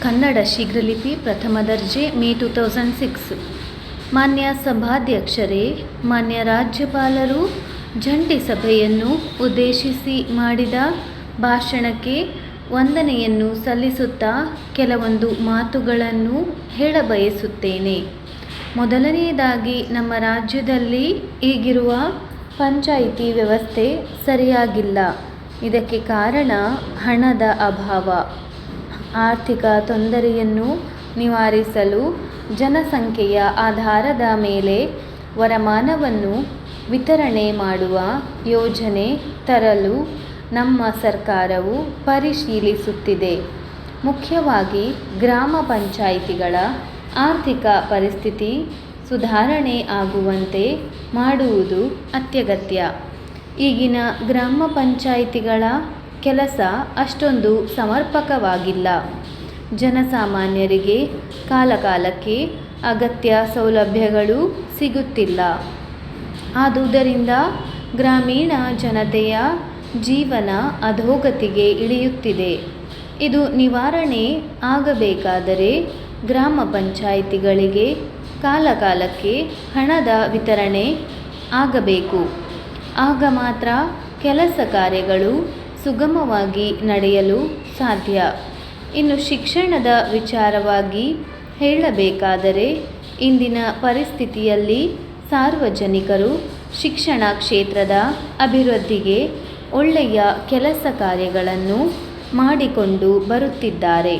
ಕನ್ನಡ ಶೀಘ್ರಲಿಪಿ ಪ್ರಥಮ ದರ್ಜೆ May two thousand six. ಮಾನ್ಯ ಸಭಾಧ್ಯಕ್ಷರೇ, ಮಾನ್ಯ ರಾಜ್ಯಪಾಲರು, ಜಂಟಿ ಸಭೆಯನ್ನು ಉದ್ದೇಶಿಸಿ ಮಾಡಿದ ಭಾಷಣಕ್ಕೆ ವಂದನೆಯನ್ನು ಸಲ್ಲಿಸುತ್ತಾ ಕೆಲವೊಂದು ಮಾತುಗಳನ್ನು ಹೇಳಬಯಸುತ್ತೇನೆ. ಮೊದಲನೆಯದಾಗಿ, ನಮ್ಮ ರಾಜ್ಯದಲ್ಲಿ ಈಗಿರುವ ಪಂಚಾಯಿತಿ ವ್ಯವಸ್ಥೆ ಸರಿಯಾಗಿಲ್ಲ. ಇದಕ್ಕೆ ಕಾರಣ ಹಣದ ಅಭಾವ. ಆರ್ಥಿಕ ತೊಂದರೆಯನ್ನು ನಿವಾರಿಸಲು ಜನಸಂಖ್ಯೆಯ ಆಧಾರದ ಮೇಲೆ ವರಮಾನವನ್ನು ವಿತರಣೆ ಮಾಡುವ ಯೋಜನೆ ತರಲು ನಮ್ಮ ಸರ್ಕಾರವು ಪರಿಶೀಲಿಸುತ್ತಿದೆ. ಮುಖ್ಯವಾಗಿ ಗ್ರಾಮ ಪಂಚಾಯಿತಿಗಳ ಆರ್ಥಿಕ ಪರಿಸ್ಥಿತಿ ಸುಧಾರಣೆ ಆಗುವಂತೆ ಮಾಡುವುದು ಅತ್ಯಗತ್ಯ. ಈಗಿನ ಗ್ರಾಮ ಪಂಚಾಯಿತಿಗಳ ಕೆಲಸ ಅಷ್ಟೊಂದು ಸಮರ್ಪಕವಾಗಿಲ್ಲ. ಜನಸಾಮಾನ್ಯರಿಗೆ ಕಾಲಕಾಲಕ್ಕೆ ಅಗತ್ಯ ಸೌಲಭ್ಯಗಳು ಸಿಗುತ್ತಿಲ್ಲ. ಆದುದರಿಂದ ಗ್ರಾಮೀಣ ಜನತೆಯ ಜೀವನ ಅಧೋಗತಿಗೆ ಇಳಿಯುತ್ತಿದೆ. ಇದು ನಿವಾರಣೆ ಆಗಬೇಕಾದರೆ ಗ್ರಾಮ ಪಂಚಾಯಿತಿಗಳಿಗೆ ಕಾಲಕಾಲಕ್ಕೆ ಹಣದ ವಿತರಣೆ ಆಗಬೇಕು. ಆಗ ಮಾತ್ರ ಕೆಲಸ ಕಾರ್ಯಗಳು ಸುಗಮವಾಗಿ ನಡೆಯಲು ಸಾಧ್ಯ. ಇನ್ನು ಶಿಕ್ಷಣದ ವಿಚಾರವಾಗಿ ಹೇಳಬೇಕಾದರೆ ಇಂದಿನ ಪರಿಸ್ಥಿತಿಯಲ್ಲಿ ಸಾರ್ವಜನಿಕರು ಶಿಕ್ಷಣ ಕ್ಷೇತ್ರದ ಅಭಿವೃದ್ಧಿಗೆ ಒಳ್ಳೆಯ ಕೆಲಸ ಕಾರ್ಯಗಳನ್ನು ಮಾಡಿಕೊಂಡು ಬರುತ್ತಿದ್ದಾರೆ.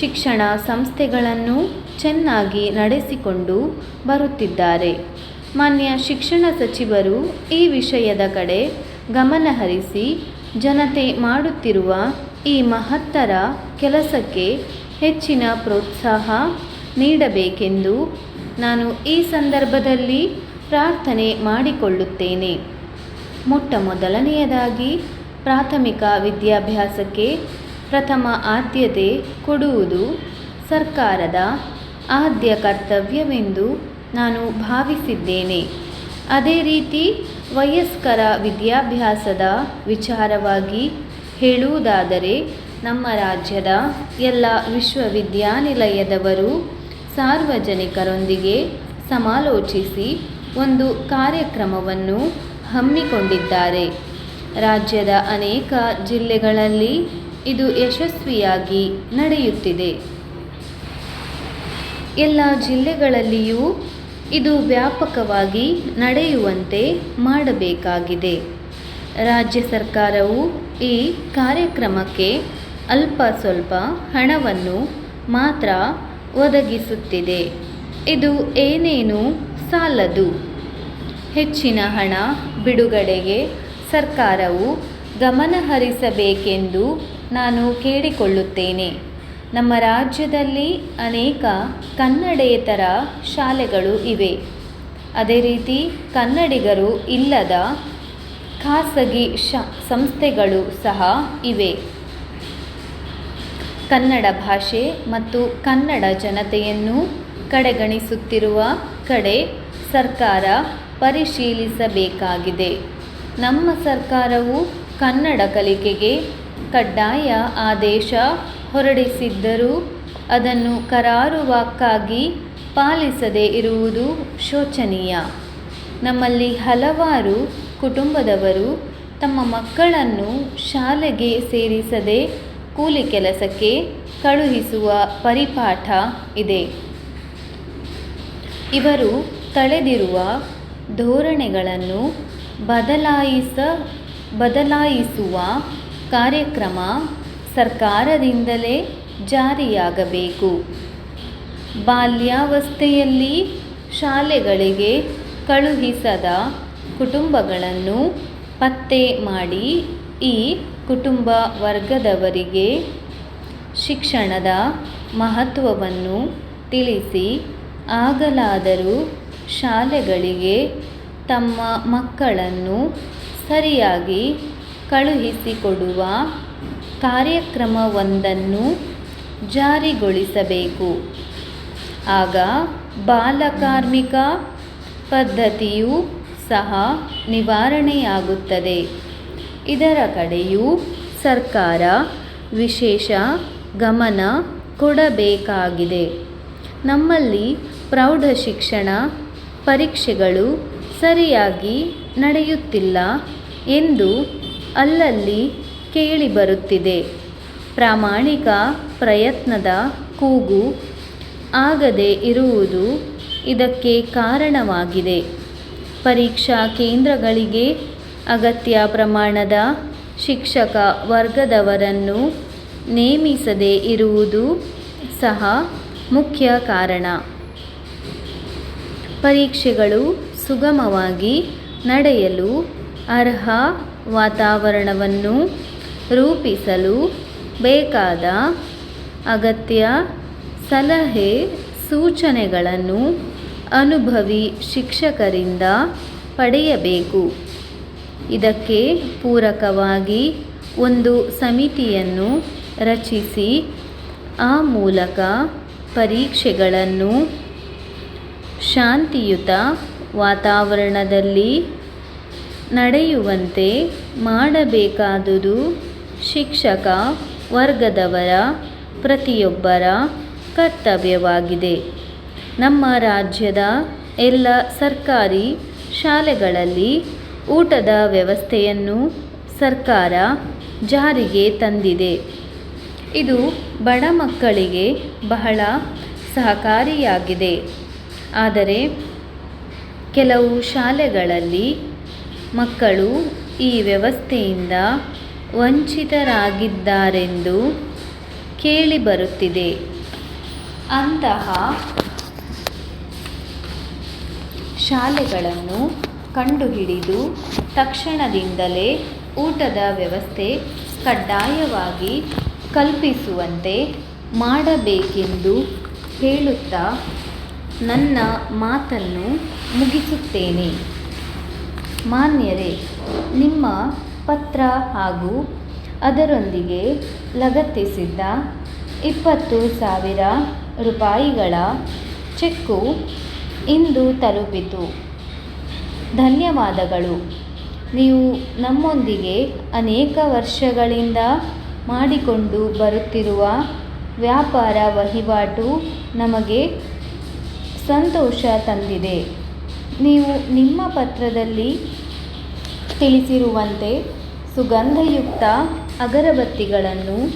ಶಿಕ್ಷಣ ಸಂಸ್ಥೆಗಳನ್ನು ಚೆನ್ನಾಗಿ ನಡೆಸಿಕೊಂಡು ಬರುತ್ತಿದ್ದಾರೆ. ಮಾನ್ಯ ಶಿಕ್ಷಣ ಸಚಿವರು ಈ ವಿಷಯದ ಕಡೆ ಗಮನಹರಿಸಿ ಜನತೆ ಮಾಡುತ್ತಿರುವ ಈ ಮಹತ್ತರ ಕೆಲಸಕ್ಕೆ ಹೆಚ್ಚಿನ ಪ್ರೋತ್ಸಾಹ ನೀಡಬೇಕೆಂದು ನಾನು ಈ ಸಂದರ್ಭದಲ್ಲಿ ಪ್ರಾರ್ಥನೆ ಮಾಡಿಕೊಳ್ಳುತ್ತೇನೆ. ಮೊಟ್ಟ ಮೊದಲನೆಯದಾಗಿ ಪ್ರಾಥಮಿಕ ವಿದ್ಯಾಭ್ಯಾಸಕ್ಕೆ ಪ್ರಥಮ ಆದ್ಯತೆ ಕೊಡುವುದು ಸರ್ಕಾರದ ಆದ್ಯ ಕರ್ತವ್ಯವೆಂದು ನಾನು ಭಾವಿಸಿದ್ದೇನೆ. ಅದೇ ರೀತಿ ವಯಸ್ಕರ ವಿದ್ಯಾಭ್ಯಾಸದ ವಿಚಾರವಾಗಿ ಹೇಳುವುದಾದರೆ, ನಮ್ಮ ರಾಜ್ಯದ ಎಲ್ಲ ವಿಶ್ವವಿದ್ಯಾನಿಲಯದವರು ಸಾರ್ವಜನಿಕರೊಂದಿಗೆ ಸಮಾಲೋಚಿಸಿ ಒಂದು ಕಾರ್ಯಕ್ರಮವನ್ನು ಹಮ್ಮಿಕೊಂಡಿದ್ದಾರೆ. ರಾಜ್ಯದ ಅನೇಕ ಜಿಲ್ಲೆಗಳಲ್ಲಿ ಇದು ಯಶಸ್ವಿಯಾಗಿ ನಡೆಯುತ್ತಿದೆ. ಎಲ್ಲ ಜಿಲ್ಲೆಗಳಲ್ಲಿಯೂ ಇದು ವ್ಯಾಪಕವಾಗಿ ನಡೆಯುವಂತೆ ಮಾಡಬೇಕಾಗಿದೆ. ರಾಜ್ಯ ಸರ್ಕಾರವು ಈ ಕಾರ್ಯಕ್ರಮಕ್ಕೆ ಅಲ್ಪ ಸ್ವಲ್ಪ ಹಣವನ್ನು ಮಾತ್ರ ಒದಗಿಸುತ್ತಿದೆ. ಇದು ಏನೇನು ಸಾಲದು. ಹೆಚ್ಚಿನ ಹಣ ಬಿಡುಗಡೆಗೆ ಸರ್ಕಾರವು ಗಮನಹರಿಸಬೇಕೆಂದು ನಾನು ಕೇಳಿಕೊಳ್ಳುತ್ತೇನೆ. ನಮ್ಮ ರಾಜ್ಯದಲ್ಲಿ ಅನೇಕ ಕನ್ನಡೇತರ ಶಾಲೆಗಳು ಇವೆ. ಅದೇ ರೀತಿ ಕನ್ನಡಿಗರು ಇಲ್ಲದ ಖಾಸಗಿ ಶ, ಸಂಸ್ಥೆಗಳು ಸಹ ಇವೆ. ಕನ್ನಡ ಭಾಷೆ ಮತ್ತು ಕನ್ನಡ ಜನತೆಯನ್ನು ಕಡೆಗಣಿಸುತ್ತಿರುವ ಕಡೆ ಸರ್ಕಾರ ಪರಿಶೀಲಿಸಬೇಕಾಗಿದೆ. ನಮ್ಮ ಸರ್ಕಾರವು ಕನ್ನಡ ಕಲಿಕೆಗೆ ಕಡ್ಡಾಯ ಆದೇಶ ಹೊರಡಿಸಿದ್ದರೂ ಅದನ್ನು ಕರಾರುವಾಕ್ಕಾಗಿ ಪಾಲಿಸದೆ ಇರುವುದು ಶೋಚನೀಯ. ನಮ್ಮಲ್ಲಿ ಹಲವಾರು ಕುಟುಂಬದವರು ತಮ್ಮ ಮಕ್ಕಳನ್ನು ಶಾಲೆಗೆ ಸೇರಿಸದೆ ಕೂಲಿ ಕೆಲಸಕ್ಕೆ ಕಳುಹಿಸುವ ಪರಿಪಾಠ ಇದೆ. ಇವರು ತಳೆದಿರುವ ಧೋರಣೆಗಳನ್ನು ಬದಲಾಯಿಸ, ಬದಲಾಯಿಸುವ ಕಾರ್ಯಕ್ರಮ ಸರ್ಕಾರದಿಂದಲೇ ಜಾರಿಯಾಗಬೇಕು. ಬಾಲ್ಯಾವಸ್ಥೆಯಲ್ಲಿ ಶಾಲೆಗಳಿಗೆ ಕಳುಹಿಸದ ಕುಟುಂಬಗಳನ್ನು ಪತ್ತೆ ಮಾಡಿ ಈ ಕುಟುಂಬ ವರ್ಗದವರಿಗೆ ಶಿಕ್ಷಣದ ಮಹತ್ವವನ್ನು ತಿಳಿಸಿ ಆಗಲಾದರೂ ಶಾಲೆಗಳಿಗೆ ತಮ್ಮ ಮಕ್ಕಳನ್ನು ಸರಿಯಾಗಿ ಕಳುಹಿಸಿಕೊಡುವ ಕಾರ್ಯಕ್ರಮವೊಂದನ್ನು ಜಾರಿಗೊಳಿಸಬೇಕು. ಆಗ ಬಾಲಕಾರ್ಮಿಕ ಪದ್ಧತಿಯು ಸಹ ನಿವಾರಣೆಯಾಗುತ್ತದೆ. ಇದರ ಕಡೆಯೂ ಸರ್ಕಾರ ವಿಶೇಷ ಗಮನ ಕೊಡಬೇಕಾಗಿದೆ. ನಮ್ಮಲ್ಲಿ ಪ್ರೌಢಶಿಕ್ಷಣ ಪರೀಕ್ಷೆಗಳು ಸರಿಯಾಗಿ ನಡೆಯುತ್ತಿಲ್ಲ ಎಂದು ಅಲ್ಲಲ್ಲಿ ಕೇಳಿಬರುತ್ತಿದೆ ಪ್ರಾಮಾಣಿಕ ಪ್ರಯತ್ನದ ಕೂಗು ಆಗದೆ ಇರುವುದು ಇದಕ್ಕೆ ಕಾರಣವಾಗಿದೆ. ಪರೀಕ್ಷಾ ಕೇಂದ್ರಗಳಿಗೆ ಅಗತ್ಯ ಪ್ರಮಾಣದ ಶಿಕ್ಷಕ ವರ್ಗದವರನ್ನು ನೇಮಿಸದೇ ಇರುವುದು ಸಹ ಮುಖ್ಯ ಕಾರಣ. ಪರೀಕ್ಷೆಗಳು ಸುಗಮವಾಗಿ ನಡೆಯಲು ಅರ್ಹ ವಾತಾವರಣವನ್ನು ರೂಪಿಸಲು ಬೇಕಾದ ಅಗತ್ಯ ಸಲಹೆ ಸೂಚನೆಗಳನ್ನು ಅನುಭವಿ ಶಿಕ್ಷಕರಿಂದ ಪಡೆಯಬೇಕು. ಇದಕ್ಕೆ ಪೂರಕವಾಗಿ ಒಂದು ಸಮಿತಿಯನ್ನು ರಚಿಸಿ, ಆ ಮೂಲಕ ಪರೀಕ್ಷೆಗಳನ್ನು ಶಾಂತಿಯುತ ವಾತಾವರಣದಲ್ಲಿ ನಡೆಯುವಂತೆ ಮಾಡಬೇಕಾದುದು ಶಿಕ್ಷಕ ವರ್ಗದವರ ಪ್ರತಿಯೊಬ್ಬರ ಕರ್ತವ್ಯವಾಗಿದೆ. ನಮ್ಮ ರಾಜ್ಯದ ಎಲ್ಲ ಸರ್ಕಾರಿ ಶಾಲೆಗಳಲ್ಲಿ ಊಟದ ವ್ಯವಸ್ಥೆಯನ್ನು ಸರ್ಕಾರ ಜಾರಿಗೆ ತಂದಿದೆ. ಇದು ಬಡ ಮಕ್ಕಳಿಗೆ ಬಹಳ ಸಹಕಾರಿಯಾಗಿದೆ. ಆದರೆ ಕೆಲವು ಶಾಲೆಗಳಲ್ಲಿ ಮಕ್ಕಳು ಈ ವ್ಯವಸ್ಥೆಯಿಂದ ವಂಚಿತರಾಗಿದ್ದಾರೆಂದು ಕೇಳಿಬರುತ್ತಿದೆ. ಅಂತಹ ಶಾಲೆಗಳನ್ನು ಕಂಡುಹಿಡಿದು ತಕ್ಷಣದಿಂದಲೇ ಊಟದ ವ್ಯವಸ್ಥೆ ಕಡ್ಡಾಯವಾಗಿ ಕಲ್ಪಿಸುವಂತೆ ಮಾಡಬೇಕೆಂದು ಹೇಳುತ್ತಾ ನನ್ನ ಮಾತನ್ನು ಮುಗಿಸುತ್ತೇನೆ. ಮಾನ್ಯರೇ, ನಿಮ್ಮ ಪತ್ರ ಹಾಗೂ ಅದರೊಂದಿಗೆ ಲಗತ್ತಿಸಿದ್ದ ಇಪ್ಪತ್ತು ಸಾವಿರ ರೂಪಾಯಿಗಳ ಚೆಕ್ಕು ಇಂದು ತಲುಪಿತು. ಧನ್ಯವಾದಗಳು. ನೀವು ನಮ್ಮೊಂದಿಗೆ ಅನೇಕ ವರ್ಷಗಳಿಂದ ಮಾಡಿಕೊಂಡು ಬರುತ್ತಿರುವ ವ್ಯಾಪಾರ ವಹಿವಾಟು ನಮಗೆ ಸಂತೋಷ ತಂದಿದೆ. ನೀವು ನಿಮ್ಮ ಪತ್ರದಲ್ಲಿ ತಿಳಿಸಿರುವಂತೆ ಸುಗಂಧಯುಕ್ತ ಅಗರಬತ್ತಿಗಳನ್ನು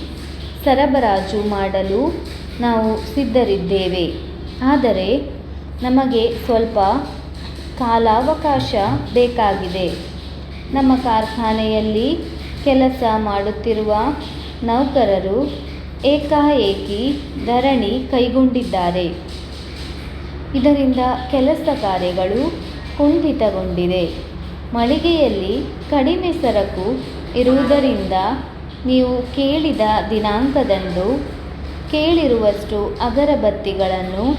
ಸರಬರಾಜು ಮಾಡಲು ನಾವು ಸಿದ್ಧರಿದ್ದೇವೆ. ಆದರೆ ನಮಗೆ ಸ್ವಲ್ಪ ಕಾಲಾವಕಾಶ ಬೇಕಾಗಿದೆ. ನಮ್ಮ ಕಾರ್ಖಾನೆಯಲ್ಲಿ ಕೆಲಸ ಮಾಡುತ್ತಿರುವ ನೌಕರರು ಏಕಾಏಕಿ ಧರಣಿ ಕೈಗೊಂಡಿದ್ದಾರೆ. ಇದರಿಂದ ಕೆಲಸ ಕಾರ್ಯಗಳು ಕುಂಠಿತಗೊಂಡಿದೆ. ಮಳಿಗೆಯಲ್ಲಿ ಕಡಿಮೆ ಸರಕು ಇರುವುದರಿಂದ ನೀವು ಕೇಳಿದ ದಿನಾಂಕದಂದು ಕೇಳಿರುವಷ್ಟು ಅಗರಬತ್ತಿಗಳನ್ನು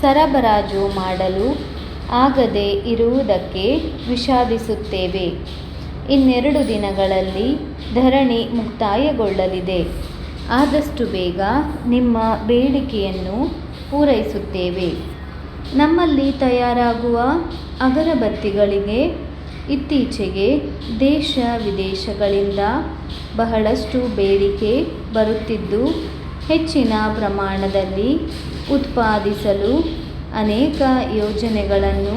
ಸರಬರಾಜು ಮಾಡಲು ಆಗದೆ ಇರುವುದಕ್ಕೆ ವಿಷಾದಿಸುತ್ತೇವೆ. ಇನ್ನೆರಡು ದಿನಗಳಲ್ಲಿ ಧರಣಿ ಮುಕ್ತಾಯಗೊಳ್ಳಲಿದೆ. ಆದಷ್ಟು ಬೇಗ ನಿಮ್ಮ ಬೇಡಿಕೆಯನ್ನು ಪೂರೈಸುತ್ತೇವೆ. ನಮ್ಮಲ್ಲಿ ತಯಾರಾಗುವ ಅಗರಬತ್ತಿಗಳಿಗೆ ಇತ್ತೀಚೆಗೆ ದೇಶ ವಿದೇಶಗಳಿಂದ ಬಹಳಷ್ಟು ಬೇಡಿಕೆ ಬರುತ್ತಿದ್ದು, ಹೆಚ್ಚಿನ ಪ್ರಮಾಣದಲ್ಲಿ ಉತ್ಪಾದಿಸಲು ಅನೇಕ ಯೋಜನೆಗಳನ್ನು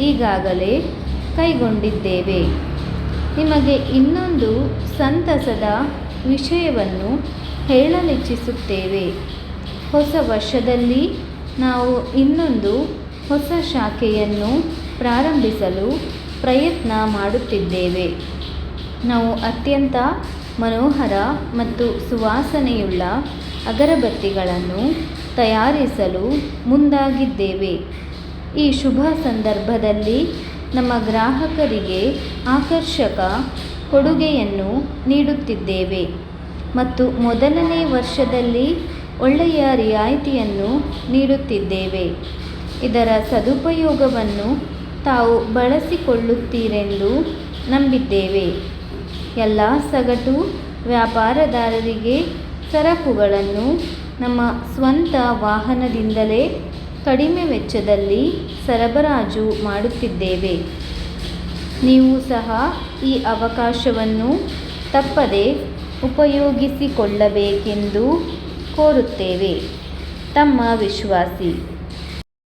ಈಗಾಗಲೇ ಕೈಗೊಂಡಿದ್ದೇವೆ. ನಿಮಗೆ ಇನ್ನೊಂದು ಸಂತಸದ ವಿಷಯವನ್ನು ಹೇಳಲಿಚ್ಛಿಸುತ್ತೇವೆ ಹೊಸ ವರ್ಷದಲ್ಲಿ ನಾವು ಇನ್ನೊಂದು ಹೊಸ ಶಾಖೆಯನ್ನು ಪ್ರಾರಂಭಿಸಲು ಪ್ರಯತ್ನ ಮಾಡುತ್ತಿದ್ದೇವೆ. ನಾವು ಅತ್ಯಂತ ಮನೋಹರ ಮತ್ತು ಸುವಾಸನೆಯುಳ್ಳ ಅಗರಬತ್ತಿಗಳನ್ನು ತಯಾರಿಸಲು ಮುಂದಾಗಿದ್ದೇವೆ. ಈ ಶುಭ ಸಂದರ್ಭದಲ್ಲಿ ನಮ್ಮ ಗ್ರಾಹಕರಿಗೆ ಆಕರ್ಷಕ ಕೊಡುಗೆಯನ್ನು ನೀಡುತ್ತಿದ್ದೇವೆ ಮತ್ತು ಮೊದಲನೇ ವರ್ಷದಲ್ಲಿ ಒಳ್ಳೆಯ ರಿಯಾಯಿತಿಯನ್ನು ನೀಡುತ್ತಿದ್ದೇವೆ. ಇದರ ಸದುಪಯೋಗವನ್ನು ತಾವು ಬಳಸಿಕೊಳ್ಳುತ್ತೀರೆಂದು ನಂಬಿದ್ದೇವೆ. ಎಲ್ಲ ಸಗಟು ವ್ಯಾಪಾರದಾರರಿಗೆ ಸರಕುಗಳನ್ನು ನಮ್ಮ ಸ್ವಂತ ವಾಹನದಿಂದಲೇ ಕಡಿಮೆ ವೆಚ್ಚದಲ್ಲಿ ಸರಬರಾಜು ಮಾಡುತ್ತಿದ್ದೇವೆ. ನೀವು ಸಹ ಈ ಅವಕಾಶವನ್ನು ತಪ್ಪದೆ ಉಪಯೋಗಿಸಿಕೊಳ್ಳಬೇಕೆಂದು ಕೋರುತ್ತೇವೆ. ತಮ್ಮ ವಿಶ್ವಾಸಿ.